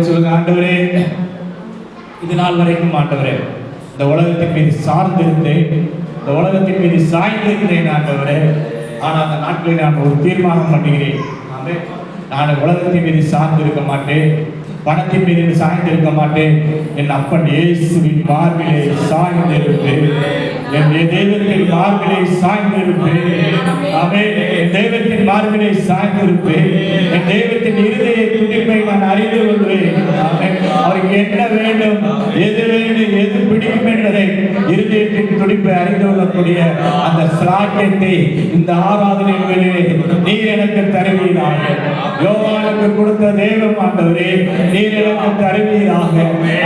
சொல்லுங்க ஆண்டவரே இது நாள் வரைக்கும் ஆண்டவரே இந்த உலகத்தின் மீது சார்ந்திருந்தேன் இந்த உலகத்தின் மீது சாய்ந்திருந்தேன் ஆண்டவரே. ஆனால் அந்த நாட்களில் நான் ஒரு தீர்மானம் பண்ணுகிறேன். நான் உலகத்தின் மீது சார்ந்திருக்க மாட்டேன். பணத்தின் மீது சாய்ந்திருக்க மாட்டேன். என் அப்பன் இயேசுவின் மார்பிலே சாய்ந்திருப்பேன். என் தெய்வத்தின் மார்பிலே சாய்ந்திருப்பேன். ஆமென். என் தெய்வத்தின் மார்பிலே சாய்ந்திருப்பேன். என் தெய்வத்தின் இருதய துடிப்பை நான் அறிந்து கொள்வேன். அவருக்கு என்ன அறிந்து அந்த சிலாக்கியத்தை இந்த ஆராதனைகளிலே நீர் எனக்கு தருவீராக. யோவானுக்கு கொடுத்த தேவம் ஆண்டவரே நீர் எனக்கு தருவீராக.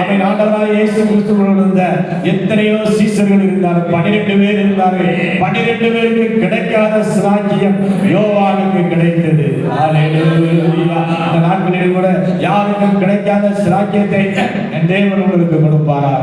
அவன் ஆண்டவராக இயேசு கிறிஸ்துவோடு இருந்த எத்தனையோ சீசர்கள் இருந்தார்கள். பன்னிரெண்டு பேர் இருந்தார்கள். பன்னிரெண்டு பேருக்கு கிடைக்காத சிலாக்கியம் யோவானுக்கு கிடைத்தது. அந்த நாட்களில் கூட யாருக்கும் கிடைக்காத சிலாக்கியத்தை என் தேவன் உங்களுக்கு கொடுப்பாரா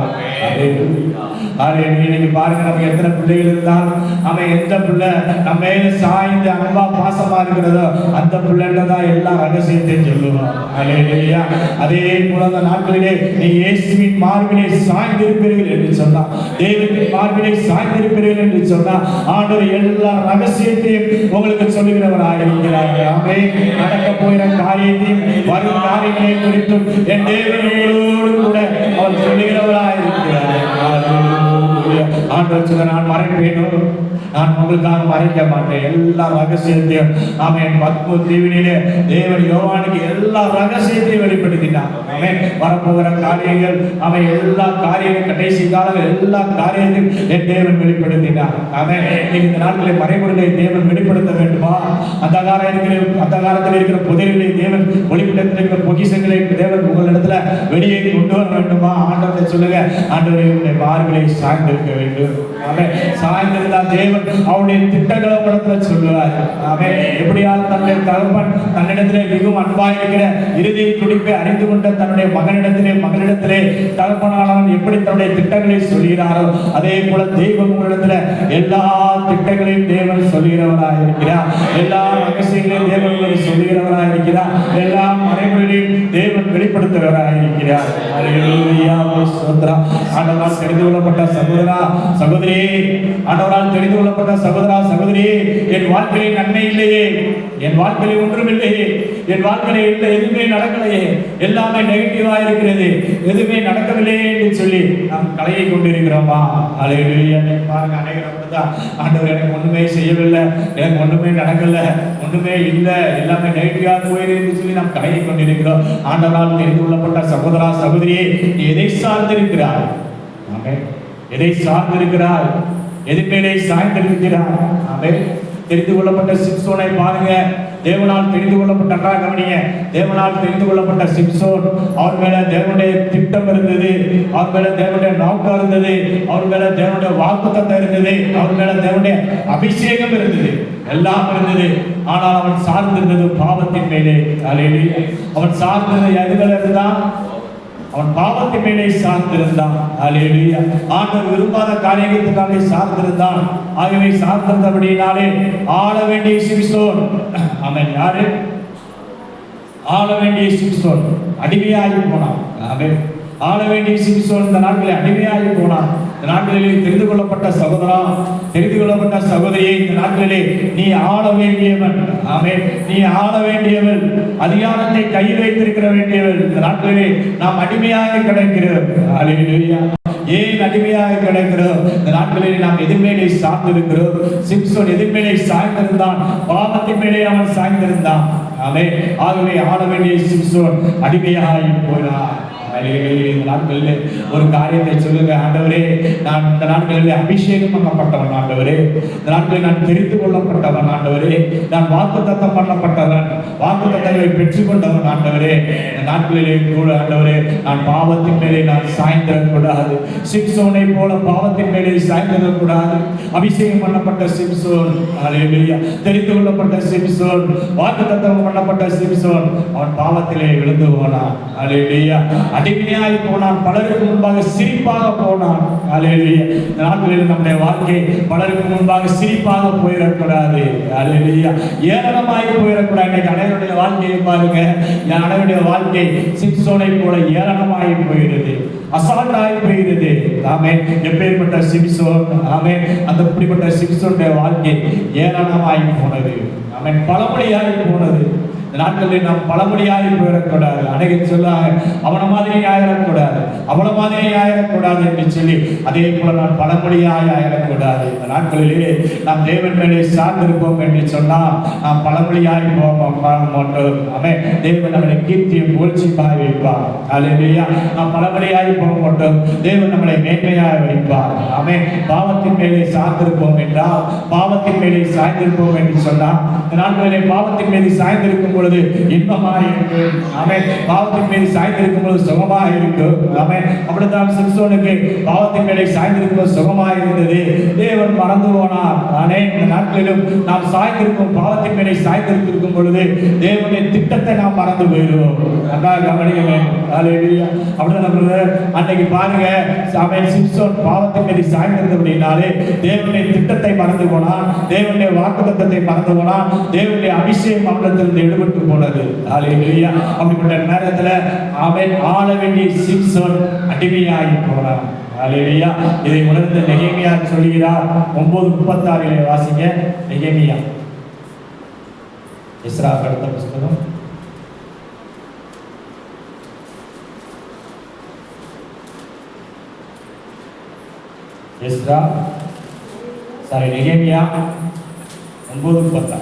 இன்னைக்கு பாருங்க நம்ம எத்தனை பிள்ளைகள் இருந்தாலும் அவன் எந்த பிள்ளை நம்ம மேல சாய்ந்து அன்பா பாசமா இருக்கிறதோ அந்த பிள்ளைகிட்ட தான் எல்லா ரகசியத்தையும் சொல்லுவோம். ஹalleluya. அதே போல அந்த நாட்களிலே நீ இயேசுவின் மார்பிலே சாய்ந்திருப்பீர்கள் என்று சொன்னா தேவத்தின் மார்பிலே சாய்ந்திருப்பீர்கள் என்று சொன்னா ஆண்டவர் எல்லா ரகசியத்தையும் உங்களுக்கு சொல்லுகிறவராக இருக்கிறார் ஆமே நடக்க போகிற காரியத்தையும் வரும் காரியங்களை குறித்தும் என் தேவன் உங்களோடு கூட அவர் சொல்லுகிறவராக இருக்கிறார் ஹalleluya. ஆண்டவர் நான் மறைப்பேனோ? நான் உங்களுக்காக மறைக்க மாட்டேன். எல்லா ரகசியத்தையும் ஆமென். பத்மு தீவினிலே தேவன் யோவானுக்கு எல்லா ரகசியத்தையும் வெளிப்படுத்தினார். ஆமென். வரப்போகிற காரியங்கள் அவன் எல்லா காரியங்கள் கடைசி காலம் எல்லா காரியத்தையும் என் தேவன் வெளிப்படுத்தினார். அவன் இந்த நாட்களில் மறைமுறையை தேவன் வெளிப்படுத்த வேண்டுமா? அந்த காலம் இருக்கிற அந்த காலத்தில் இருக்கிற புதைகளை தேவன் ஒளிப்பிடத்தில் இருக்கிற பொகிசங்களை தேவன் உங்களிடத்துல வெளியே கொண்டு வர வேண்டுமா? ஆண்டவரை சொல்லுங்க. ஆண்டவரை உங்களுடைய மார்களை இருக்க வேண்டும். ஆமென். சாய்ந்திருந்தால் தேவன் அவருடைய திட்டங்களை உங்களிடத்துல சொல்லுவார். ஆமே எப்படியால் தன்னுடைய தகப்பன் தன்னிடத்திலே மிகவும் அன்பாய் இருக்கிற இறுதி துடிப்பை அறிந்து கொண்ட தன்னுடைய மகனிடத்திலே மகனிடத்திலே தகப்பனானவன் எப்படி தன்னுடைய திட்டங்களை சொல்கிறாரோ அதே போல தெய்வம் உங்களிடத்துல எல்லா திட்டங்களையும் தேவன் சொல்கிறவராக இருக்கிறார். எல்லா ரகசியங்களையும் தேவன் சொல்கிறவராக இருக்கிறார். எல்லா மறைமுறைகளையும் தேவன் வெளிப்படுத்துகிறவராக இருக்கிறார். சகோதரா ஆண்டவரால் தெரிந்து கொள்ளப்பட்ட சகோதரா சகோதரி ஆண்டவரால் தெரிந்து கொள்ளப்பட்ட சகோதரா சகோதரி என் வாழ்க்கையில் நன்மை இல்லையே. என் வாழ்க்கையில் ஒன்றும் இல்லையே. என் வாழ்க்கையில் இல்லை எதுவுமே நடக்கலையே. எல்லாமே நெகட்டிவா இருக்கிறது. எதுவுமே நடக்கவில்லையே என்று சொல்லி நாம் கலையை கொண்டிருக்கிறோமா? அலையிலேயே பாருங்க அநேகர் அப்படிதான் ஆண்டவர் எனக்கு ஒண்ணுமே செய்யவில்லை எனக்கு ஒண்ணுமே நடக்கல ஒண்ணுமே இல்லை. எல்லாமே நெகட்டிவா போயிருந்து சொல்லி நாம் கலையை கொண்டிருக்கிறோம். ஆண்டவரால் தெரிந்து கொள்ளப்பட்ட சகோதரா சகோதரியே எதை சார்ந்திருக்கிறார் எதை சார்ந்திருக்கிறார் எதிர்மேலே சாய்ந்திருக்கிறார் அவை தெரிந்து கொள்ளப்பட்ட சிம்சோனை பாருங்க. தேவனால் தெரிந்து கொள்ளப்பட்ட அக்கா தேவனால் தெரிந்து கொள்ளப்பட்ட சிம்சோன் அவர் மேல தேவனுடைய திட்டம் இருந்தது. அவர் மேல தேவனுடைய நோக்கம் இருந்தது. அவர் மேல தேவனுடைய வாக்குத்தத்தம் இருந்தது. அவர் மேல தேவனுடைய அபிஷேகம் இருந்தது. எல்லாம் இருந்தது. ஆனால் அவன் சார்ந்திருந்தது பாவத்தின் மேலே. அல்லேலூயா. அவன் சார்ந்தது எது இருந்தான்? அவன் பாவத்தின் மேலே சார்ந்திருந்தான். ஆண்டவர் விரும்பாத காரியத்தினாலே சார்ந்திருந்தான். ஆகவே சார்ந்திருந்தபடியினாலே ஆள வேண்டிய சிம்சோன். அவன் யாரு? ஆள வேண்டிய சிம்சோன். அடிமையாகி போனான். அவன் ஆள வேண்டிய சிம்சோன். இந்த நாட்களில் அடிமையாகி போனான். இந்த நாட்களிலே தெரிந்து கொள்ளப்பட்ட சகோதரா தெரிந்து கொள்ளப்பட்ட சகோதரியை இந்த நாட்களிலே நீ ஆள வேண்டியவன். ஆமே நீ ஆள வேண்டியவன். அதிகாரத்தை கையில் வைத்திருக்கிற வேண்டியவன். இந்த நாட்களிலே நாம் அடிமையாக கிடைக்கிறோம். அல்லேலூயா ஏன் அடிமையாக கிடைக்கிறோம்? இந்த நாட்களில் நாம் எதிர்மேலே சார்ந்திருக்கிறோம். சிம்சோன் எதிர்மேலே சாய்ந்திருந்தான். பாவத்தின் மேலே அவன் சாய்ந்திருந்தான். ஆமே ஆகவே ஆட வேண்டிய சிம்சோன் அடிமையாகி போனார் இந்த நாட்களில் ஒரு காரியத்தை சொல்லுங்க ஆண்டவரே. நான் இந்த நாட்களில் அபிஷேகம் பண்ணப்பட்டவன் ஆண்டவரே. இந்த நாட்களில் நான் தெரிந்து கொள்ளப்பட்டவன் ஆண்டவரே. நான் வாக்குத்தத்தம் பண்ணப்பட்டவன் வாக்குத்தத்தங்களை பெற்றுக்கொண்டவன் ஆண்டவரே. நாட்களிலே கூட ஆண்டவரே நான் பாவத்தின் மேலே நான் சாய்ந்திடக்கூடாது சிம்சோனை போல பாவத்தின் மேலே சாய்ந்திடக்கூடாது அபிஷேகம் பண்ணப்பட்ட சிம்சோன் தெரிந்து கொள்ளப்பட்ட சிம்சோன் வாக்குத்தத்தம் பண்ணப்பட்ட சிம்சோன் அவன் பாவத்திலே விழுந்து போனான். அல்லேலூயா அடி அடிமையாய் போனான் பலருக்கு முன்பாக சிரிப்பாக போனான். அலையிலேயே நாட்களில் நம்முடைய வாழ்க்கை பலருக்கு முன்பாக சிரிப்பாக போயிடக்கூடாது. அலையிலேயா ஏளனமாய் போயிடக்கூடாது. இன்னைக்கு அனைவருடைய வாழ்க்கையை பாருங்க என் அனைவருடைய வாழ்க்கை சிம்சோனை போல ஏளனமாகி போயிடுது அசால்ட்டாகி போகிறது ஆமே எப்பேற்பட்ட சிம்சோன் ஆமே அந்த இப்படிப்பட்ட சிம்சோனுடைய வாழ்க்கை ஏளனமாகி போனது. ஆமே பழமொழியாகி போனது. இந்த நாட்களில் நாம் பழமொழியாகி போயிடக்கூடாது. அனைவரும் சொல்லாக அவனை மாதிரி ஆயிடக்கூடாது. அவள மாதிரி ஆயிடக்கூடாது என்று சொல்லி அதே போல நான் பழமொழியாய் ஆயிடக்கூடாது. இந்த நாட்களிலே நாம் தேவன் மேலே சார்ந்திருப்போம் என்று சொன்னால் நாம் பழமொழியாய் போவோம். மாட்டோம் அவன் தேவன் நம்மளை கீர்த்தியும் புகழ்ச்சிப்பாய் வைப்பார். அல்லேலூயா நாம் பழமொழியாய் போக மாட்டோம் தேவன் நம்மளை மேன்மையாய் வைப்பார் அவன் பாவத்தின் மேலே சார்ந்திருப்போம் என்றால் பாவத்தின் மேலே சாய்ந்திருப்போம் என்று சொன்னால் இந்த நாட்களிலே பாவத்தின் மீது சாய்ந்திருக்கும் பொழுது இன்பமாக இருக்கு. அவன் பாவத்தின் மேல் சாய்ந்திருக்கும் பொழுது சுகமாக இருக்கு. அவன் அப்படித்தான் சிம்சோனுக்கு பாவத்தின் மேலே சாய்ந்திருக்கும் போது சுகமாக இருந்தது. தேவன் மறந்து போனார். ஆனே இந்த நாட்களிலும் நாம் சாய்ந்திருக்கும் பாவத்தின் மேலே சாய்ந்திருக்கும் பொழுது தேவனுடைய திட்டத்தை நாம் மறந்து போயிடுவோம். நல்லா கவனிக்க வேண்டும் ஹalleluya. அன்னைக்கு பாருங்க அவன் சிம்சோன் பாவத்தின் மீது சாய்ந்திருந்தது அப்படின்னாலே தேவனுடைய திட்டத்தை மறந்து போனான் தேவனுடைய வாக்குத்தத்தத்தை மறந்து போனான் தேவனுடைய அபிஷேகம் அவனிடத்திலிருந்து எடுபட்டு போனது ஹalleluya. அப்படிப்பட்ட நேரத்துல அவன் ஆள வேண்டிய சிம்சோன் அடிமையாகி போனான் ஹalleluya. இதை உணர்ந்த நெகேமியா சொல்கிறார் ஒன்பது முப்பத்தாறிலே வாசிங்க நெகேமியா இஸ்ரா அடுத்த புஸ்தகம் எஸ்ரா சாரி நெகேமியா. ஒன்பது பத்தா